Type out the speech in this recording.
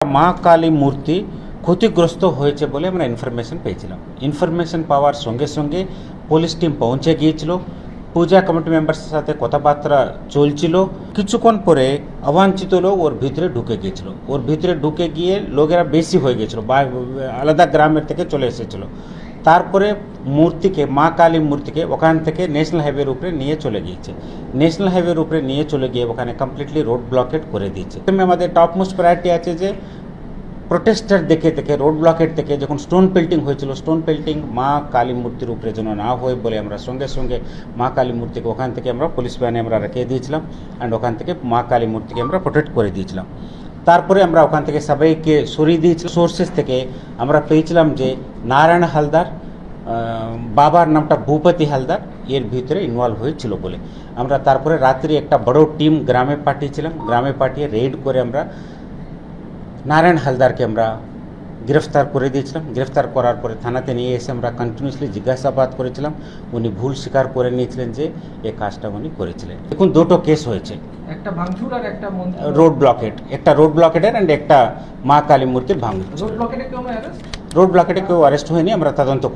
মা কালী মূর্তি ক্ষতিগ্রস্ত হয়েছে বলে আমরা ইনফরমেশন পেয়েছিলাম। ইনফরমেশন পাওয়ার সঙ্গে সঙ্গে পুলিশ টিম পৌঁছে গিয়েছিল। পূজা কমিটি মেম্বার্সের সাথে কথাবার্তা চলছিল। কিছুক্ষণ পরে অবাঞ্ছিত লোক ওর ভিতরে ঢুকে গিয়েছিল। ওর ভিতরে ঢুকে গিয়ে লোকেরা বেশি হয়ে গেছিল বা আলাদা গ্রামের থেকে চলে এসেছিল। তারপরে মূর্তিকে, মা কালী মূর্তিকে ওখান থেকে ন্যাশনাল হাইওয়ের উপরে নিয়ে চলে গিয়েছে। ন্যাশনাল হাইওয়ের উপরে নিয়ে চলে গিয়ে ওখানে কমপ্লিটলি রোড ব্লকেট করে দিয়েছে। আমাদের টপ মোস্ট প্রায়োরিটি আছে যে প্রোটেস্টার দেখে দেখে রোড ব্লকেট থেকে যখন স্টোন পেল্টিং হয়েছিল স্টোন পেল্টিং মা কালী মূর্তির উপরে যেন না হয় বলে আমরা সঙ্গে সঙ্গে মা কালী মূর্তিকে ওখান থেকে আমরা পুলিশ ভ্যানে আমরা রেখে দিয়েছিলাম অ্যান্ড ওখান থেকে মা কালী মূর্তিকে আমরা প্রোটেক্ট করে দিয়েছিলাম। তারপরে আমরা ওখান থেকে সবাইকে সরিয়ে দিয়েছিলাম সোর্সেস থেকে আমরা পেয়েছিলাম যে নারায়ণ হালদার বাবার নামটা ভূপতি হালদার, এর ভিতরে ইনভলভ হয়েছিল বলে। আমরা তারপরে রাত্রি একটা বড় টিম গ্রামে পাঠিয়েছিলাম। গ্রামে পাঠিয়ে রেড করে আমরা নারায়ণ হালদারকে আমরা গ্রেফতার করে দিয়েছিলাম। গ্রেফতার করার পরে থানাতে নিয়ে এসে আমরা কন্টিনিউসলি জিজ্ঞাসাবাদ করেছিলাম। উনি ভুল স্বীকার করে নিয়েছিলেন যে এই কাজটা উনি করেছিলেন। দেখুন দুটো কেস হয়েছে। একটা ভাঙচুর আর একটা রোড ব্লকেট একটা রোড ব্লকেটের অ্যান্ড একটা মা কালী মূর্তির ভাঙ রোড ব্লকেটে কেউ অ্যারেস্ট রোড ব্লকেটে কেউ অ্যারেস্ট হয়নি আমরা তদন্ত